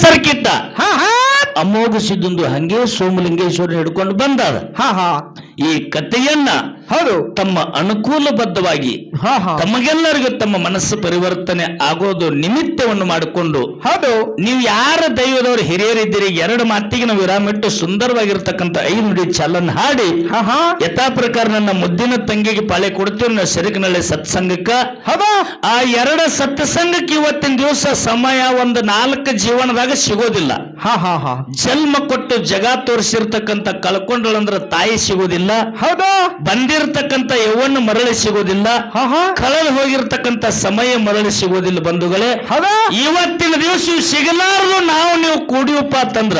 ಸರ್ಕಿಟ್ಟ. ಹಾ ಹಾ. ಅಮೋಘ ಸಿದ್ದಂದು ಹಂಗೆ ಸೋಮಲಿಂಗೇಶ್ವರ ಹಿಡ್ಕೊಂಡು ಬಂದ ಹಾ ಹಾ. ಈ ಕಥೆಯನ್ನ ಹೌದು. ತಮ್ಮ ಅನುಕೂಲಬದ್ಧವಾಗಿ ತಮಗೆಲ್ಲರಿಗೂ ತಮ್ಮ ಮನಸ್ಸು ಪರಿವರ್ತನೆ ಆಗೋದು ನಿಮಿತ್ತವನ್ನು ಮಾಡಿಕೊಂಡು ಹೌದು. ನೀವು ಯಾರ ದೈವದವರು ಹಿರಿಯರಿದ್ದೀರಿ ಎರಡು ಮಾತಿಗೆ ನಾವು ವಿರಾಮ ಇಟ್ಟು ಸುಂದರವಾಗಿರ್ತಕ್ಕಂಥ ಐದು ನುಡಿ ಚಾಲನ್ ಹಾಡಿ ಯಥಾ ಪ್ರಕಾರ ನನ್ನ ಮುದ್ದಿನ ತಂಗಿಗೆ ಪಾಳೆ ಕೊಡ್ತೀವಿ ನನ್ನ ಸೆರಕಿನಳ್ಳಿ ಸತ್ಸಂಗಕ್ಕ. ಹೌದಾ. ಆ ಎರಡು ಸತ್ಸಂಗಕ್ಕೆ ಇವತ್ತಿನ ದಿವಸ ಸಮಯ ಒಂದು ನಾಲ್ಕು ಜೀವನದಾಗ ಸಿಗೋದಿಲ್ಲ. ಹಾ ಹಾ ಹಾ. ಜನ್ಮ ಕೊಟ್ಟು ಜಗ ತೋರಿಸಿರ್ತಕ್ಕಂಥ ಕಳ್ಕೊಂಡ್ರಂದ್ರ ತಾಯಿ ಸಿಗೋದಿಲ್ಲ. ಹೌದಾ? ಬಂದಿರತಕ್ಕಂತ ಯೌವನ ಮರಳಿ ಸಿಗೋದಿಲ್ಲ. ಕಳೆದು ಹೋಗಿರ್ತಕ್ಕಂಥ ಸಮಯ ಮರಳಿ ಸಿಗೋದಿಲ್ಲ ಬಂಧುಗಳೇ. ಹೌದಾ? ಇವತ್ತಿನ ದಿವಸ ಸಿಗಲಾರದು ನಾವು ನೀವು ಕೂಡಿಯಪ್ಪ ಅಂತಂದ್ರ.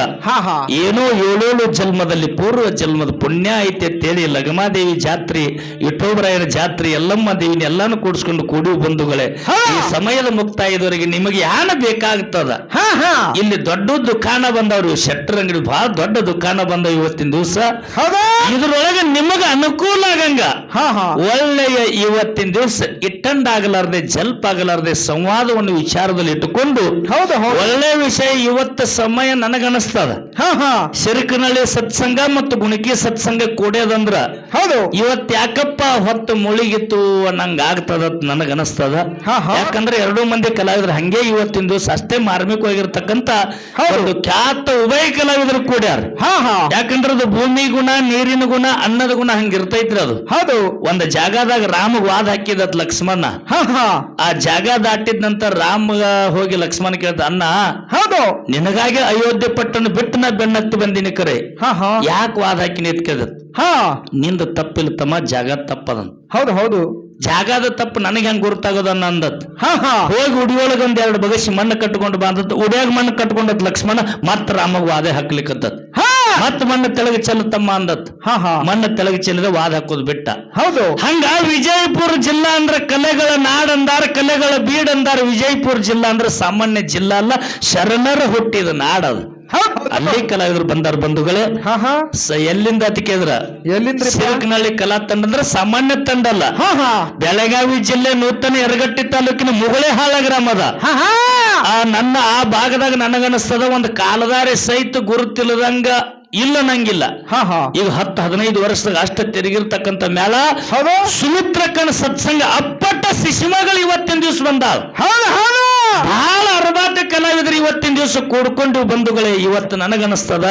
ಏನೋ ಏಳೇಳು ಜನ್ಮದಲ್ಲಿ ಪೂರ್ವ ಜನ್ಮದ ಪುಣ್ಯ ಐತೆ ಅಂತೇಳಿ ಲಗಮಾದೇವಿ ಜಾತ್ರೆ ವಿಠೋಬರಾಯನ ಜಾತ್ರೆ ಎಲ್ಲಮ್ಮ ದೇವಿನ ಎಲ್ಲಾನು ಕೂಡಿಸ್ಕೊಂಡು ಕೂಡಿ ಬಂಧುಗಳೇ. ಈ ಸಮಯದ ಮುಕ್ತಾಯದವರೆಗೆ ನಿಮಗೆ ಯಾನ ಬೇಕಾಗ್ತದ? ಇಲ್ಲಿ ದೊಡ್ಡ ದುಕಾನ ಬಂದವರು ಶೆಟ್ಟರ್ ಅಂಗಡಿ ಬಹಳ ದೊಡ್ಡ ದುಕಾನ ಬಂದ ಇವತ್ತಿನ ದಿವಸ. ಹೌದಾ? ಇದ್ರೊಳಗೆ ನಿಮಗ ಅನುಕೂಲ ಆಗಂಗ. ಹಾ ಹಾ. ಒಳ್ಳೆಯ ಇವತ್ತಿನ ದಿವಸ ಇಟ್ಟಂಡಾಗಲಾರದೆ ಜಲ್ಪ್ ಆಗಲಾರದೆ ಸಂವಾದವನ್ನು ವಿಚಾರದಲ್ಲಿ ಇಟ್ಟುಕೊಂಡು ಹೌದು ಒಳ್ಳೆ ವಿಷಯ ಇವತ್ತ ಸಮಯ ನನಗನಸ್ತದ. ಹಾ ಹಾ. ಸೆರಕಿನಲ್ಲಿ ಸತ್ಸಂಗ ಮತ್ತು ಗುಣಕಿ ಸತ್ಸಂಗ ಕೂಡ್ಯದಂದ್ರ ಹೌದು. ಇವತ್ ಯಾಕಪ್ಪ ಹೊತ್ತು ಮುಳುಗಿತ್ತು ಅನ್ನಂಗ ಆಗ್ತದ ನನಗನಸ್ತದ. ಯಾಕಂದ್ರೆ ಎರಡು ಮಂದಿ ಕಲಾವಿದ್ರು ಹಂಗೆ ಇವತ್ತಿನ ದಿವಸ ಅಷ್ಟೇ ಮಾರ್ಮಿಕವಾಗಿರ್ತಕ್ಕಂತ. ಒಂದು ಖ್ಯಾತ ಉಭಯ ಕಲಾವಿದರು ಕೂಡ್ಯಾರ. ಹಾ ಹಾ. ಯಾಕಂದ್ರೆ ಅದು ಭೂಮಿ ಗುಣ ನೀರಿನ ಗುಣ ಅನ್ನದ ಗುಣ ಹಂಗ ಇರ್ತೈತ್ರಿ ಅದು. ಹೌದು. ಒಂದ್ ಜಾಗದಾಗ ರಾಮಗ್ ವಾದ ಹಾಕಿದತ್ ಲಕ್ಷ್ಮಣ ಹಾ ಹಾ. ಆ ಜಾಗ ದಾಟಿದ ನಂತರ ರಾಮ ಹೋಗಿ ಲಕ್ಷ್ಮಣ ಕೇಳ್ದ ಅನ್ನ ಹೌದು. ನಿನಗಾಗಿ ಅಯೋಧ್ಯೆ ಪಟ್ಟಣ ಬಿಟ್ಟು ನಾ ಬೆನ್ನತ್ತು ಬಂದಿನಿ ಕರೆ. ಹಾ ಹಾ. ಯಾಕೆ ವಾದ ಹಾಕಿನಿ ಅಂತ ಕೇಳ್ದ ಹಾ. ನಿಂದ ತಪ್ಪಿಲ್ಲ ತಮ್ಮ ಜಾಗ ತಪ್ಪದಂತ ಹೌದು ಹೌದು. ಜಾಗದ ತಪ್ಪು ನನಗೆ ಹೆಂಗ್ ಗುರುತಾಗೋದನ್ನ ಅಂದತ್. ಹಾ ಹಾ. ಹೋಗಿ ಉಡಿಯೊಳಗ ಒಂದ್ ಎರಡು ಬಗಸಿ ಮಣ್ಣು ಕಟ್ಕೊಂಡು ಬಂದತ್ ಉಡಿಯಾಗ ಮಣ್ಣು ಕಟ್ಕೊಂಡತ್ ಲಕ್ಷ್ಮಣ ಮತ್ತ ರಾಮಗ್ ವಾದೆ ಹಾಕ್ಲಿಕ್ಕತ್ತತ್. ಹಾ ಮತ್ ಮಣ್ಣ ತೆಳಗ ಚೆಲ್ಲತಮ್ಮ ಅಂದತ್. ಹಾ ಹಾ. ಮಣ್ಣು ತೆಳಗೆ ಚೆಲ್ಲಿದ ವಾದ ಹಾಕೋದು ಬಿಟ್ಟ. ಹೌದು. ಹಂಗ ವಿಜಯಪುರ ಜಿಲ್ಲಾ ಅಂದ್ರ ಕಲೆಗಳ ನಾಡಂದಾರ ಕಲೆಗಳ ಬೀಡ್ ಅಂದಾರ. ವಿಜಯಪುರ ಜಿಲ್ಲಾ ಅಂದ್ರ ಸಾಮಾನ್ಯ ಜಿಲ್ಲಾ ಅಲ್ಲ ಶರಣರ ಹುಟ್ಟಿದ ನಾಡದು ಅಲ್ಲಿ ಕಲಾವಿದರು ಬಂದಾರ ಬಂಧುಗಳೇ. ಎಲ್ಲಿಂದ ಅತಿ ಕೇದ್ರ ಎಲ್ಲಿಂದ ಸಿಲ್ಕ್ನಳ್ಳಿ ಕಲಾ ತಂಡ ಅಂದ್ರೆ ಸಾಮಾನ್ಯ ತಂಡ ಅಲ್ಲ. ಬೆಳಗಾವಿ ಜಿಲ್ಲೆ ನೂತನ ಎರಗಟ್ಟಿ ತಾಲೂಕಿನ ಮುಗಳೆ ಹಾಳ ಗ್ರಾಮದ ನನ್ನ ಆ ಭಾಗದಾಗ ನನಗನಿಸ್ತದ ಒಂದು ಕಾಲದಾರಿ ಸಹಿತ ಗುರುತಿಲ್ಲದಂಗ ಇಲ್ಲ ನಂಗಿಲ್ಲ ಹಾ ಹಾ. ಈಗ ಹತ್ತು ಹದಿನೈದು ವರ್ಷದಾಗ ಅಷ್ಟ ತಿರುಗಿರ್ತಕ್ಕಂಥ ಮ್ಯಾಲ ಹೌದು. ಕಣ್ ಸತ್ಸಂಗ ಅಪ್ಪಟ್ಟ ಶಿಶುಮಗಳು ಇವತ್ತಿನ ದಿವಸ ಬಂದಾವ ಬಹಳ ಅರಬಾಟ ಕಲಾವಿದರು ಇವತ್ತಿನ ದಿವಸ ಕೂಡ್ಕೊಂಡು ಬಂಧುಗಳೇ ಇವತ್ತು ನನಗನಸ್ತದ.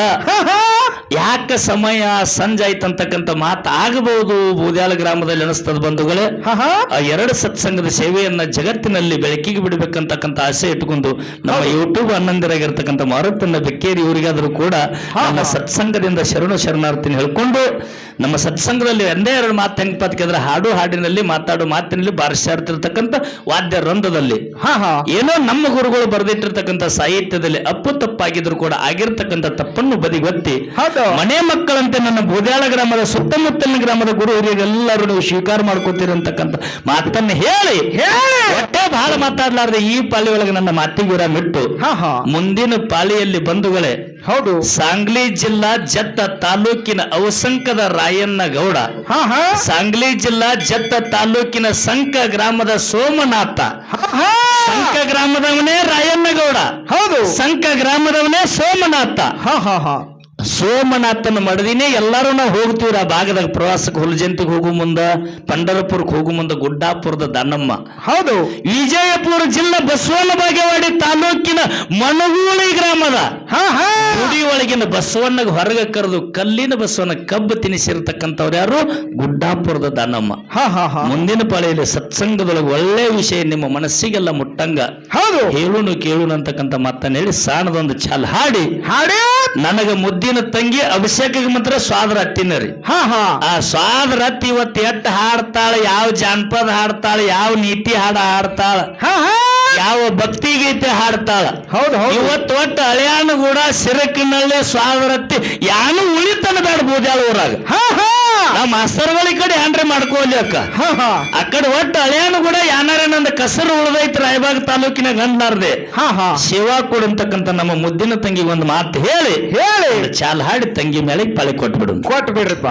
ಯಾಕ ಸಮಯ ಸಂಜೆ ಆಯ್ತಂತಕ್ಕಂಥ ಮಾತು ಆಗಬಹುದು ಬೂದ್ಯಾಲ ಗ್ರಾಮದಲ್ಲಿ ಅನಿಸ್ತದ ಬಂಧುಗಳೇ? ಆ ಎರಡು ಸತ್ಸಂಗದ ಸೇವೆಯನ್ನ ಜಗತ್ತಿನಲ್ಲಿ ಬೆಳಕಿಗೆ ಬಿಡಬೇಕಂತಕ್ಕಂಥ ಆಸೆ ಇಟ್ಟುಕೊಂಡು ನಮ್ಮ ಯೂಟ್ಯೂಬ್ ಹನ್ನೊಂದರಾಗಿರ್ತಕ್ಕಂಥ ಮಾರುತನ್ನ ಬೆಕ್ಕೇರಿ ಇವರಿಗಾದರೂ ಕೂಡ ನಮ್ಮ ಸತ್ಸಂಗದಿಂದ ಶರಣು ಶರಣಾರ್ಥಿನ ಹೇಳ್ಕೊಂಡು ನಮ್ಮ ಸತ್ಸಂಗದಲ್ಲಿ ಒಂದೇ ಎರಡು ಮಾತು ಹೆಂಗ್ ಪತ್ಕಿದ್ರೆ ಹಾಡು ಹಾಡಿನಲ್ಲಿ ಮಾತಾಡು ಮಾತಿನಲ್ಲಿ ಬಾರಿಸಾಡ್ತಿರ್ತಕ್ಕಂಥ ವಾದ್ಯ ರಂಧದಲ್ಲಿ ಏನೋ ನಮ್ಮ ಗುರುಗಳು ಬರೆದಿಟ್ಟಿರ್ತಕ್ಕಂಥ ಸಾಹಿತ್ಯದಲ್ಲಿ ಅಪ್ಪು ತಪ್ಪಾಗಿದ್ರು ಕೂಡ ಆಗಿರ್ತಕ್ಕಂಥ ತಪ್ಪನ್ನು ಬದಿಗೊತ್ತಿ ಮನೆ ಮಕ್ಕಳಂತೆ ನನ್ನ ಬೂದ್ಯಾಳ ಗ್ರಾಮದ ಸುತ್ತಮುತ್ತಲಿನ ಗ್ರಾಮದ ಗುರು ಹಿರಿಯರೆಲ್ಲರೂ ನೀವು ಸ್ವೀಕಾರ ಮಾಡ್ಕೋತಿರಂತಕ್ಕಂತ ಮಾತನ್ನ ಹೇಳಿ. ಒಟ್ಟೆ ಬಹಳ ಮಾತಾಡ್ಲಾರ್ದೆ ಈ ಪಾಲಿ ಒಳಗೆ ನನ್ನ ಮಾತಿಗೆ ವಿರಾಮ ಇಟ್ಟು. ಹಾ ಹಾ. ಮುಂದಿನ ಪಾಲಿಯಲ್ಲಿ ಬಂಧುಗಳೇ ಹೌದು. ಸಾಂಗ್ಲಿ ಜಿಲ್ಲಾ ಜತ್ತ ತಾಲೂಕಿನ ಅವಸಂಕದ ರಾಯಣ್ಣ ಗೌಡ ಹಾ ಹಾ. ಸಾಂಗ್ಲಿ ಜಿಲ್ಲಾ ಜತ್ತ ತಾಲೂಕಿನ ಸಂಕ ಗ್ರಾಮದ ಸೋಮನಾಥ ಹಾ ಹಾ. ಸಂಕ ಗ್ರಾಮದವನೇ ರಾಯಣ್ಣ ಗೌಡ ಹೌದು. ಸಂಕ ಗ್ರಾಮದವನೇ ಸೋಮನಾಥ. ಹಾ ಹಾ ಹಾ. ಸೋಮನಾಥನ ಮಡದಿನೇ ಎಲ್ಲರೂ ನಾವು ಹೋಗ್ತೀವ್ರಿ ಆ ಭಾಗದಾಗ. ಪ್ರವಾಸಕ್ಕೆ ಹುಲಜಂತಿಗೆ ಹೋಗು ಮುಂದ ಪಂಡರಪುರಕ್ಕೆ ಹೋಗು ಮುಂದ ಗುಡ್ಡಾಪುರದ ದನ್ನಮ್ಮ ಹೌದು. ವಿಜಯಪುರ ಜಿಲ್ಲಾ ಬಸವನ ಬಾಗೇವಾಡಿ ತಾಲೂಕಿನ ಮಣಗೂಳಿ ಗ್ರಾಮದ. ಹಾ ಹಾ. ಗುಡಿ ಒಳಗಿನ ಬಸವಣ್ಣಗೆ ಹೊರಗೆ ಕರೆದು ಕಲ್ಲಿನ ಬಸವನ ಕಬ್ಬು ತಿನಿಸಿರ್ತಕ್ಕಂಥವ್ರು ಯಾರು? ಗುಡ್ಡಾಪುರದ ದಾನಮ್ಮ. ಹಾ ಹಾ ಹಾ. ಮುಂದಿನ ಪಾಳಿಯಲ್ಲಿ ಸತ್ಸಂಗದೊಳಗೆ ಒಳ್ಳೆ ವಿಷಯ ನಿಮ್ಮ ಮನಸ್ಸಿಗೆಲ್ಲ ಮುಟ್ಟಂಗ. ಹೌದು. ಹೇಳುನು ಕೇಳುನು ಅಂತಕ್ಕಂಥ ಮಾತನ್ನ ಹೇಳಿ ಸಾಣದೊಂದು ಛಲ್ ಹಾಡಿ. ಹಾಡಿ. ನನಗ ಮುದ್ದಿನ ತಂಗಿ ಅಭಿಷೇಕಗೆ ಮಾತ್ರ ಸ್ವಾದ್ರ ರೀ. ಹಾ ಹಾ. ಆ ಸ್ವಾದ್ರ ಅತ್ತಿ ಇವತ್ತು ಎಟ್ಟು ಹಾಡ್ತಾಳ ಯಾವ ಜಾನಪದ ಹಾಡ್ತಾಳ ಯಾವ ನೀತಿ ಹಾಡ ಹಾಡ್ತಾಳ ಹಾ ಹಾ. ಯಾವ ಭಕ್ತಿ ಗೀತೆ ಹಾಡ್ತಾಳ. ಹೌದು ಹೌದು. ಇವತ್ತು ಒಟ್ಟು ಹಳೆಯಾನು ಕೂಡ ಸಿರಕಿನಲ್ಲೇ ಸ್ವಾದರತ್ತಿ ಯಾನು ಉಳಿತನ ಬೇಡ ಬೂದ್ಯಾಳ ಊರಾಗ. ಹಾ ಹಾ. ನಾವು ಮಾಸ್ತರ್ಗಳ ಕಡೆ ಏನ್ರಿ ಮಾಡ್ಕೋಲಿ ಅಕ್ಕ. ಹಾ ಹಾ. ಆ ಕಡೆ ಒಟ್ಟು ಅಳಿಯಾನು ಕೂಡ ಯಾನಾರ ನಂದು ಕಸರು ಉಳಿದೈತಿ ರಾಯಬಾಗ ತಾಲೂಕಿನ ಗಂಡ್ಲಾರ್ದೆ ಹಾ ಶಿವ ಕೊಡಂತಕ್ಕಂತ ನಮ್ಮ ಮುದ್ದಿನ ತಂಗಿಗೆ ಒಂದು ಮಾತು ಹೇಳಿ. ಹೇಳಿ. ಚಾಲ್ ಹಾಡಿ ತಂಗಿ ಮೇಲೆ ಪಳಿ ಕೊಟ್ಬಿಡು ಕೊಟ್ಟು ಬಿಡ್ರಿಪ್ಪ